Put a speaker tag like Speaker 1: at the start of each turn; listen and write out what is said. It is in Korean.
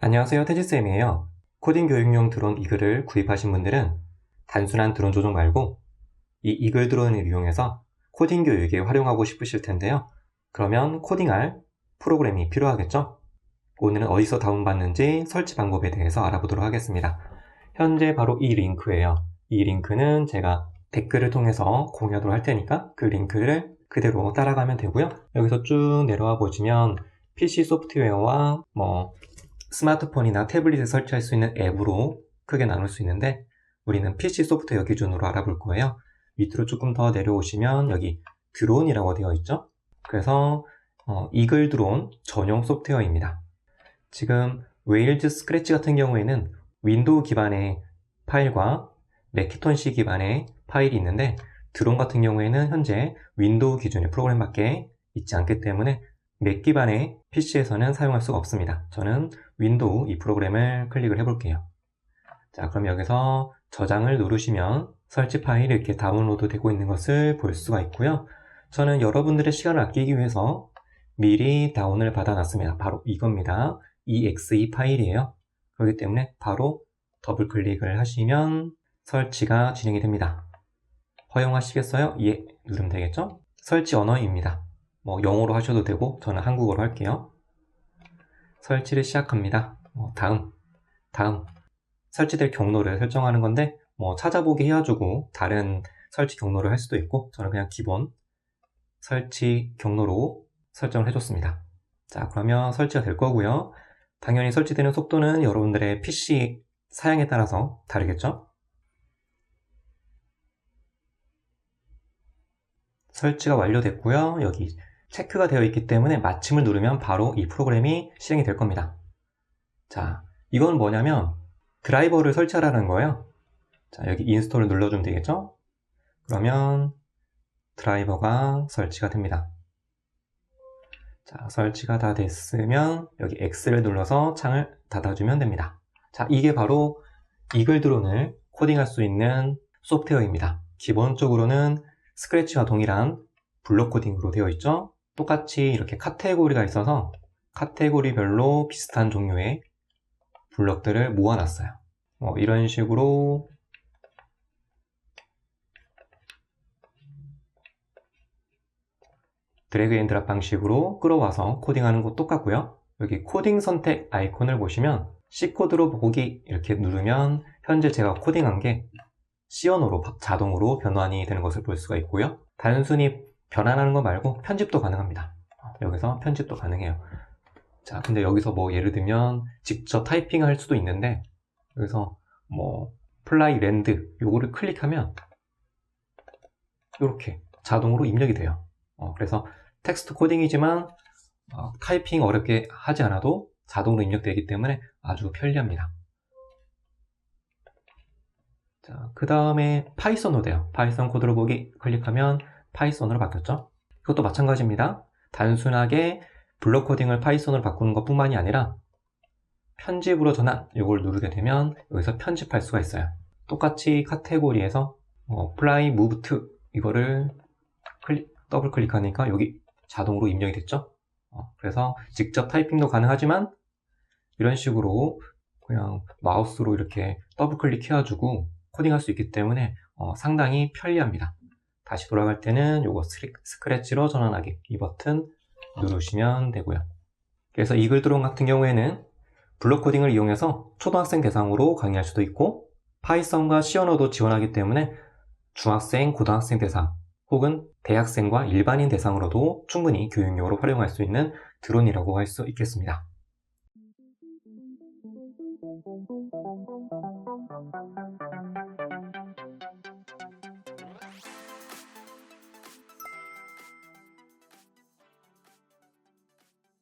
Speaker 1: 안녕하세요 태지쌤이에요. 코딩 교육용 드론 이글을 구입하신 분들은 단순한 드론 조종 말고 이 이글 드론을 이용해서 코딩 교육에 활용하고 싶으실 텐데요. 그러면 코딩할 프로그램이 필요하겠죠 오늘은 어디서 다운받는지 설치 방법에 대해서 알아보도록 하겠습니다 현재 바로 이 링크예요 이 링크는 제가 댓글을 통해서 공유하도록 할 테니까 그 링크를 그대로 따라가면 되고요 여기서 쭉 내려와 보시면 PC 소프트웨어와 뭐 스마트폰이나 태블릿에 설치할 수 있는 앱으로 크게 나눌 수 있는데 우리는 PC 소프트웨어 기준으로 알아볼 거예요. 밑으로 조금 더 내려오시면 여기 드론이라고 되어 있죠. 그래서 어, 이글 드론 전용 소프트웨어입니다. 지금 웨일즈 스크래치 같은 경우에는 윈도우 기반의 파일과 매키톤시 기반의 파일이 있는데 드론 같은 경우에는 현재 윈도우 기준의 프로그램밖에 있지 않기 때문에 맥 기반의 PC에서는 사용할 수가 없습니다. 저는 윈도우 이 프로그램을 클릭을 해볼게요. 자, 그럼 여기서 저장을 누르시면 설치 파일이 이렇게 다운로드 되고 있는 것을 볼 수가 있고요. 저는 여러분들의 시간을 아끼기 위해서 미리 다운을 받아놨습니다. 바로 이겁니다. Exe 파일이에요. 그렇기 때문에 바로 더블 클릭을 하시면 설치가 진행이 됩니다. 허용하시겠어요? 예, 누르면 되겠죠? 설치 언어입니다. 뭐 영어로 하셔도 되고 저는 한국어로 할게요. 설치를 시작합니다. 어, 다음, 다음 설치될 경로를 설정하는 건데 뭐 찾아보기 해가지고 다른 설치 경로를 할 수도 있고 저는 그냥 기본 설치 경로로 설정을 해줬습니다. 자 그러면 설치가 될 거고요. 당연히 설치되는 속도는 여러분들의 PC 사양에 따라서 다르겠죠? 설치가 완료됐고요. 여기 체크가 되어 있기 때문에 마침을 누르면 바로 이 프로그램이 실행이 될 겁니다. 자, 이건 뭐냐면 드라이버를 설치하라는 거예요. 자, 여기 인스톨을 눌러주면 되겠죠? 그러면 드라이버가 설치가 됩니다. 자, 설치가 다 됐으면 여기 X를 눌러서 창을 닫아주면 됩니다. 자, 이게 바로 이글 드론을 코딩할 수 있는 소프트웨어입니다. 기본적으로는 스크래치와 동일한 블록 코딩으로 되어 있죠. 똑같이 이렇게 카테고리가 있어서 카테고리별로 비슷한 종류의 블럭들을 모아놨어요. 뭐 이런 식으로 드래그 앤 드랍 방식으로 끌어와서 코딩하는 것 똑같고요. 여기 코딩 선택 아이콘을 보시면 C코드로 보기 이렇게 누르면 현재 제가 코딩한 게 C언어로 자동으로 변환이 되는 것을 볼 수가 있고요. 단순히 변환하는 거 말고 편집도 가능합니다. 여기서 편집도 가능해요. 자, 근데 여기서 뭐 예를 들면 직접 타이핑 할 수도 있는데 여기서 뭐 플라이 랜드 요거를 클릭하면 이렇게 자동으로 입력이 돼요. 어, 그래서 텍스트 코딩이지만 어, 타이핑 어렵게 하지 않아도 자동으로 입력되기 때문에 아주 편리합니다. 자, 그 다음에 파이썬으로 돼요. 파이썬 코드로 보기 클릭하면 파이썬으로 바뀌었죠. 이것도 마찬가지입니다. 단순하게 블록 코딩을 파이썬으로 바꾸는 것 뿐만이 아니라 편집으로 전환 이걸 누르게 되면 여기서 편집할 수가 있어요. 똑같이 카테고리에서 어, 플라이 무브 투 이거를 클릭, 더블 클릭하니까 여기 자동으로 입력이 됐죠. 어, 그래서 직접 타이핑도 가능하지만 이런 식으로 그냥 마우스로 이렇게 더블 클릭해가지고 코딩할 수 있기 때문에 어, 상당히 편리합니다. 다시 돌아갈 때는 요거 스크래치로 전환하기 이 버튼 누르시면 되고요. 그래서 이글 드론 같은 경우에는 블록 코딩을 이용해서 초등학생 대상으로 강의할 수도 있고 파이썬과 C 언어도 지원하기 때문에 중학생, 고등학생 대상 혹은 대학생과 일반인 대상으로도 충분히 교육용으로 활용할 수 있는 드론이라고 할 수 있겠습니다.